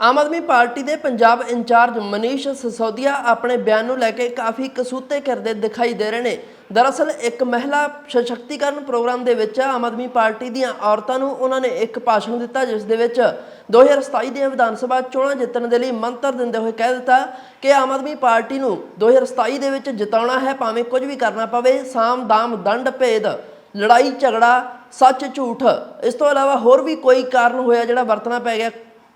ਆਮ Aadmi party ਦੇ Punjab incharge Manish Sisodia ਆਪਣੇ ਬਿਆਨ ਨੂੰ ਲੈ ਕੇ ਕਾਫੀ ਕਸੂਤੇ ਕਰਦੇ ਦਿਖਾਈ ਦੇ ਰਹੇ ਨੇ। ਦਰਅਸਲ, ਇੱਕ ਮਹਿਲਾ ਸਸ਼ਕਤੀਕਰਨ ਪ੍ਰੋਗਰਾਮ ਦੇ ਵਿੱਚ ਆਮ ਆਦਮੀ ਪਾਰਟੀ ਦੀਆਂ ਔਰਤਾਂ ਨੂੰ ਉਹਨਾਂ ਨੇ ਇੱਕ ਭਾਸ਼ਣ ਦਿੱਤਾ, ਜਿਸ ਦੇ ਵਿੱਚ 2027 ਦੀਆਂ ਵਿਧਾਨ ਸਭਾ ਚੋਣਾਂ ਜਿੱਤਣ ਦੇ ਲਈ ਮੰਤਰ ਦਿੰਦੇ ਹੋਏ ਕਹਿ ਦਿੱਤਾ ਕਿ ਆਮ ਆਦਮੀ ਪਾਰਟੀ ਨੂੰ 2027 ਦੇ ਵਿੱਚ ਜਿਤਾਉਣਾ ਹੈ, ਭਾਵੇਂ ਕੁਝ ਵੀ ਕਰਨਾ ਪਵੇ, ਸਾਮ ਦਾਮ ਦੰਡ ਭੇਦ, ਲੜਾਈ ਝਗੜਾ, ਸੱਚ ਝੂਠ। ਇਸ ਤੋਂ ਇਲਾਵਾ ਹੋਰ ਵੀ ਕੋਈ ਕਾਰਨ ਹੋਇਆ ਜਿਹੜਾ ਵਰਤਣਾ ਪੈ ਗਿਆ?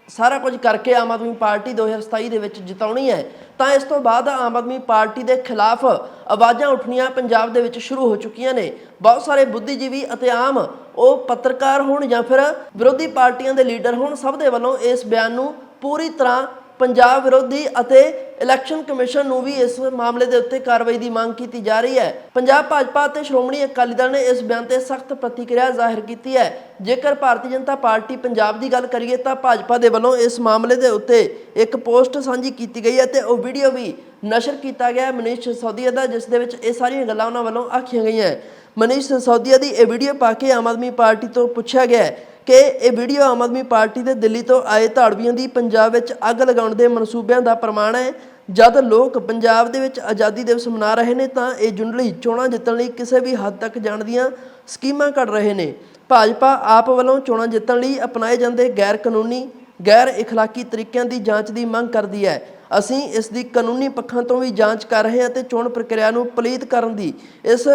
ਸਾਰਾ ਕੁਝ ਕਰਕੇ ਆਮ ਆਦਮੀ ਪਾਰਟੀ 2027 ਦੇ ਵਿੱਚ ਜਿਤਾਉਣੀ ਹੈ, ਤਾਂ ਇਸ ਤੋਂ ਬਾਅਦ ਆਮ ਆਦਮੀ ਪਾਰਟੀ ਦੇ ਖਿਲਾਫ ਆਵਾਜ਼ਾਂ ਉੱਠਣੀਆਂ ਪੰਜਾਬ ਦੇ ਵਿੱਚ ਸ਼ੁਰੂ ਹੋ ਚੁੱਕੀਆਂ ਨੇ। ਬਹੁਤ ਸਾਰੇ ਬੁੱਧੀਜੀਵੀ ਅਤੇ ਆਮ ਉਹ ਪੱਤਰਕਾਰ ਹੋਣ ਜਾਂ ਫਿਰ ਵਿਰੋਧੀ ਪਾਰਟੀਆਂ ਦੇ ਲੀਡਰ ਹੋਣ, ਸਭ ਦੇ ਵੱਲੋਂ ਇਸ ਬਿਆਨ ਨੂੰ ਪੂਰੀ ਤਰ੍ਹਾਂ ਪੰਜਾਬ ਵਿਰੋਧੀ ਅਤੇ ਇਲੈਕਸ਼ਨ ਕਮਿਸ਼ਨ ਨੂੰ ਵੀ ਇਸ ਮਾਮਲੇ ਦੇ ਉੱਤੇ ਕਾਰਵਾਈ ਦੀ ਮੰਗ ਕੀਤੀ ਜਾ ਰਹੀ ਹੈ। ਪੰਜਾਬ ਭਾਜਪਾ ਅਤੇ ਸ਼੍ਰੋਮਣੀ ਅਕਾਲੀ ਦਲ ਨੇ ਇਸ ਬਿਆਨ ਤੇ ਸਖਤ ਪ੍ਰਤੀਕਿਰਿਆ ਜ਼ਾਹਿਰ ਕੀਤੀ ਹੈ। ਜੇਕਰ ਭਾਰਤੀ ਜਨਤਾ ਪਾਰਟੀ ਪੰਜਾਬ ਦੀ ਗੱਲ ਕਰੀਏ ਤਾਂ ਭਾਜਪਾ ਦੇ ਵੱਲੋਂ ਇਸ ਮਾਮਲੇ ਦੇ ਉੱਤੇ ਇੱਕ ਪੋਸਟ ਸਾਂਝੀ ਕੀਤੀ ਗਈ ਹੈ ਤੇ ਉਹ ਵੀਡੀਓ ਵੀ ਨਸ਼ਰ ਕੀਤਾ ਗਿਆ ਹੈ। ਮਨੀਸ਼ ਸਿਸੋਦੀਆ ਦਾ, ਜਿਸ ਦੇ ਵਿੱਚ ਇਹ ਸਾਰੀਆਂ ਗੱਲਾਂ ਉਹਨਾਂ ਵੱਲੋਂ ਆਖੀਆਂ ਗਈਆਂ ਮਨੀਸ਼ ਸਿਸੋਦੀਆ ਦੀ ਇਹ ਵੀਡੀਓ ਪਾ ਕੇ ਆਮ ਆਦਮੀ ਪਾਰਟੀ ਤੋਂ ਪੁੱਛਿਆ ਗਿਆ ਹੈ ਕਿ ਇਹ ਵੀਡੀਓ ਆਮ ਆਦਮੀ ਪਾਰਟੀ ਦੇ ਦਿੱਲੀ ਤੋਂ ਆਏ ਧਾੜਵੀਆਂ ਦੀ ਪੰਜਾਬ ਵਿੱਚ ਅੱਗ ਲਗਾਉਣ ਦੇ ਮਨਸੂਬਿਆਂ ਦਾ ਪ੍ਰਮਾਣ ਹੈ। ਜਦ ਲੋਕ ਪੰਜਾਬ ਦੇ ਵਿੱਚ ਆਜ਼ਾਦੀ ਦਿਵਸ ਮਨਾ ਰਹੇ ਨੇ ਤਾਂ ਇਹ ਜੁੰਡਲੀ ਚੋਣਾਂ ਜਿੱਤਣ ਲਈ ਕਿਸੇ ਵੀ ਹੱਦ ਤੱਕ ਜਾਣ ਦੀਆਂ ਸਕੀਮਾਂ ਘੜ ਰਹੇ ਨੇ। ਭਾਜਪਾ ਆਪ ਵੱਲੋਂ ਚੋਣਾਂ ਜਿੱਤਣ ਲਈ ਅਪਣਾਏ ਜਾਂਦੇ ਗੈਰ ਕਾਨੂੰਨੀ ਗੈਰ ਇਖਲਾਕੀ ਤਰੀਕਿਆਂ ਦੀ ਜਾਂਚ ਦੀ ਮੰਗ ਕਰਦੀ ਹੈ। ਅਸੀਂ ਇਸ ਦੀ ਕਾਨੂੰਨੀ ਪੱਖਾਂ ਤੋਂ ਵੀ ਜਾਂਚ ਕਰ ਰਹੇ ਹਾਂ ਤੇ ਚੋਣ ਪ੍ਰਕਿਰਿਆ ਨੂੰ ਪਲੀਤ ਕਰਨ ਦੀ ਇਸ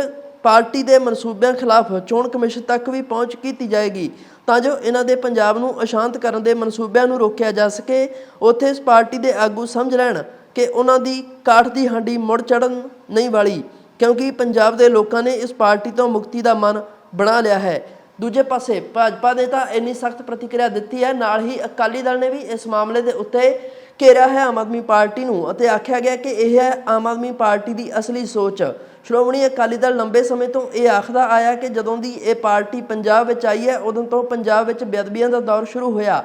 ਪਾਰਟੀ ਦੇ ਮਨਸੂਬਿਆਂ ਖਿਲਾਫ ਚੋਣ ਕਮਿਸ਼ਨ ਤੱਕ ਵੀ ਪਹੁੰਚ ਕੀਤੀ ਜਾਏਗੀ। ਤਾਂ ਜੋ ਇਹਨਾਂ ਦੇ ਪੰਜਾਬ ਨੂੰ ਅਸ਼ਾਂਤ ਕਰਨ ਦੇ ਮਨਸੂਬਿਆਂ ਨੂੰ ਰੋਕਿਆ ਜਾ ਸਕੇ, ਉੱਥੇ ਇਸ ਪਾਰਟੀ ਦੇ ਆਗੂ ਸਮਝ ਲੈਣ ਕਿ ਉਹਨਾਂ ਦੀ ਕਾਠ ਦੀ ਹਾਂਡੀ ਮੁੜ ਚੜਨ ਨਹੀਂ ਵਾਲੀ, ਕਿਉਂਕਿ ਪੰਜਾਬ ਦੇ ਲੋਕਾਂ ਨੇ ਇਸ ਪਾਰਟੀ ਤੋਂ ਮੁਕਤੀ ਦਾ ਮਨ ਬਣਾ ਲਿਆ ਹੈ। ਦੂਜੇ ਪਾਸੇ ਭਾਜਪਾ ਨੇ ਤਾਂ ਇੰਨੀ ਸਖਤ ਪ੍ਰਤੀਕਿਰਿਆ ਦਿੱਤੀ ਹੈ, ਨਾਲ ਹੀ ਅਕਾਲੀ ਦਲ ਨੇ ਵੀ ਇਸ ਮਾਮਲੇ ਦੇ ਉੱਤੇ ਘੇਰਿਆ ਹੈ ਆਮ ਆਦਮੀ ਪਾਰਟੀ ਨੂੰ ਅਤੇ ਆਖਿਆ ਗਿਆ ਕਿ ਇਹ ਹੈ ਆਮ ਆਦਮੀ ਪਾਰਟੀ ਦੀ ਅਸਲੀ ਸੋਚ। ਸ਼੍ਰੋਮਣੀ ਅਕਾਲੀ ਦਲ ਲੰਬੇ ਸਮੇਂ ਤੋਂ ਇਹ ਆਖਦਾ ਆਇਆ ਕਿ ਜਦੋਂ ਦੀ ਇਹ ਪਾਰਟੀ ਪੰਜਾਬ ਵਿੱਚ ਆਈ ਹੈ, ਉਦੋਂ ਤੋਂ ਪੰਜਾਬ ਵਿੱਚ ਬੇਅਦਬੀਆਂ ਦਾ ਦੌਰ ਸ਼ੁਰੂ ਹੋਇਆ।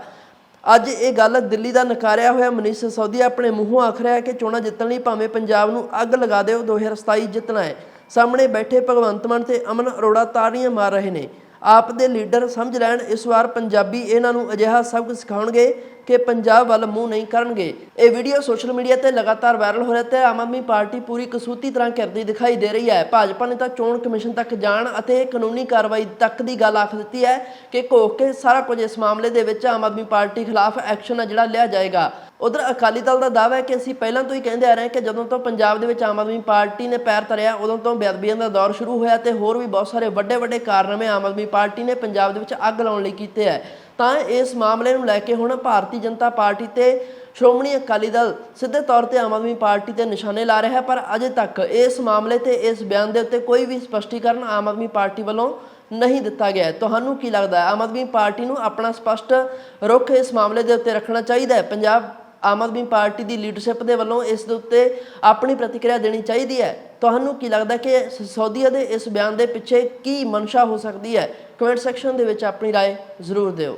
ਅੱਜ ਇਹ ਗੱਲ ਦਿੱਲੀ ਦਾ ਨਕਾਰਿਆ ਹੋਇਆ ਮਨੀਸ਼ ਸਿਸੋਦੀਆ ਆਪਣੇ ਮੂੰਹੋਂ ਆਖ ਰਿਹਾ ਹੈ ਕਿ ਚੋਣਾਂ ਜਿੱਤਣ ਲਈ ਭਾਵੇਂ ਪੰਜਾਬ ਨੂੰ ਅੱਗ ਲਗਾ ਦਿਓ 2027 ਜਿੱਤਣਾ ਹੈ। ਸਾਹਮਣੇ ਬੈਠੇ ਭਗਵੰਤ ਮਾਨ ਤੇ ਅਮਨ ਅਰੋੜਾ ਤਾੜੀਆਂ ਮਾਰ ਰਹੇ ਨੇ। ਆਪ ਦੇ ਲੀਡਰ ਸਮਝ ਲੈਣ, ਇਸ ਵਾਰ ਪੰਜਾਬੀ ਇਹਨਾਂ ਨੂੰ ਅਜਿਹਾ ਸਭ ਕੁਝ ਸਿਖਾਉਣਗੇ ਕਿ ਪੰਜਾਬ ਵੱਲ ਮੂੰਹ ਨਹੀਂ ਕਰਨਗੇ। ਇਹ ਵੀਡੀਓ ਸੋਸ਼ਲ ਮੀਡੀਆ ਤੇ ਲਗਾਤਾਰ ਵਾਇਰਲ ਹੋ ਰਿਹਾ ਤੇ ਆਮ ਆਦਮੀ ਪਾਰਟੀ ਪੂਰੀ ਕਸੂਤੀ ਤਰ੍ਹਾਂ ਕਰਦੀ ਦਿਖਾਈ ਦੇ ਰਹੀ ਹੈ। ਭਾਜਪਾ ਨੇ ਤਾਂ ਚੋਣ ਕਮਿਸ਼ਨ ਤੱਕ ਜਾਣ ਅਤੇ ਕਾਨੂੰਨੀ ਕਾਰਵਾਈ ਤੱਕ ਦੀ ਗੱਲ ਆਖ ਦਿੱਤੀ ਹੈ ਕਿ ਘੋਖ ਕੇ ਸਾਰਾ ਕੁਝ ਇਸ ਮਾਮਲੇ ਦੇ ਵਿੱਚ ਆਮ ਆਦਮੀ ਪਾਰਟੀ ਖਿਲਾਫ ਐਕਸ਼ਨ ਹੈ ਜਿਹੜਾ ਲਿਆ ਜਾਏਗਾ। ਉਧਰ ਅਕਾਲੀ ਦਲ ਦਾ ਦਾਅਵਾ ਹੈ ਕਿ ਅਸੀਂ ਪਹਿਲਾਂ ਤੋਂ ਹੀ ਕਹਿੰਦੇ ਆ ਰਹੇ ਹਾਂ ਕਿ ਜਦੋਂ ਤੋਂ ਪੰਜਾਬ ਦੇ ਵਿੱਚ ਆਮ ਆਦਮੀ ਪਾਰਟੀ ਨੇ ਪੈਰ ਧਰਿਆ, ਉਦੋਂ ਤੋਂ ਬੇਅਦਬੀਆਂ ਦਾ ਦੌਰ ਸ਼ੁਰੂ ਹੋਇਆ ਤੇ ਹੋਰ ਵੀ ਬਹੁਤ ਸਾਰੇ ਵੱਡੇ ਵੱਡੇ ਕਾਰਨਾਮੇ ਆਮ ਆਦਮੀ ਪਾਰਟੀ ਨੇ ਪੰਜਾਬ ਦੇ ਵਿੱਚ ਅੱਗ ਲਾਉਣ ਲਈ ਕੀਤੇ ਹੈ ਤਾਂ ਇਸ ਮਾਮਲੇ ਨੂੰ ਲੈ ਕੇ ਹੁਣ ਭਾਰਤੀ ਜਨਤਾ ਪਾਰਟੀ ਤੇ ਸ਼੍ਰੋਮਣੀ ਅਕਾਲੀ ਦਲ ਸਿੱਧੇ ਤੌਰ ਤੇ ਆਮ ਆਦਮੀ ਪਾਰਟੀ ਤੇ ਨਿਸ਼ਾਨੇ ਲਾ ਰਿਹਾ ਹੈ ਪਰ ਅਜੇ ਤੱਕ ਇਸ ਮਾਮਲੇ ਤੇ ਇਸ ਬਿਆਨ ਦੇ ਉੱਤੇ ਕੋਈ ਵੀ ਸਪਸ਼ਟੀਕਰਨ ਆਮ ਆਦਮੀ ਪਾਰਟੀ ਵੱਲੋਂ ਨਹੀਂ ਦਿੱਤਾ ਗਿਆ ਹੈ। ਤੁਹਾਨੂੰ ਕੀ ਲੱਗਦਾ ਹੈ? ਆਮ ਆਦਮੀ ਪਾਰਟੀ ਨੂੰ ਆਪਣਾ ਸਪਸ਼ਟ ਰੁਖ ਇਸ ਮਾਮਲੇ ਦੇ ਉੱਤੇ ਰੱਖਣਾ ਚਾਹੀਦਾ ਹੈ? ਪੰਜਾਬ ਆਮ ਆਦਮੀ ਪਾਰਟੀ ਦੀ ਲੀਡਰਸ਼ਿਪ ਦੇ ਵੱਲੋਂ ਇਸ ਦੇ ਉੱਤੇ ਆਪਣੀ ਪ੍ਰਤੀਕਿਰਿਆ ਦੇਣੀ ਚਾਹੀਦੀ ਹੈ ਤੁਹਾਨੂੰ ਕੀ ਲੱਗਦਾ ਕਿ ਸੌਦੀਆ ਦੇ ਇਸ ਬਿਆਨ ਦੇ ਪਿੱਛੇ ਕੀ ਮਨਸ਼ਾ ਹੋ ਸਕਦੀ ਹੈ ਕਮੈਂਟ ਸੈਕਸ਼ਨ ਦੇ ਵਿੱਚ ਆਪਣੀ رائے ਜ਼ਰੂਰ ਦਿਓ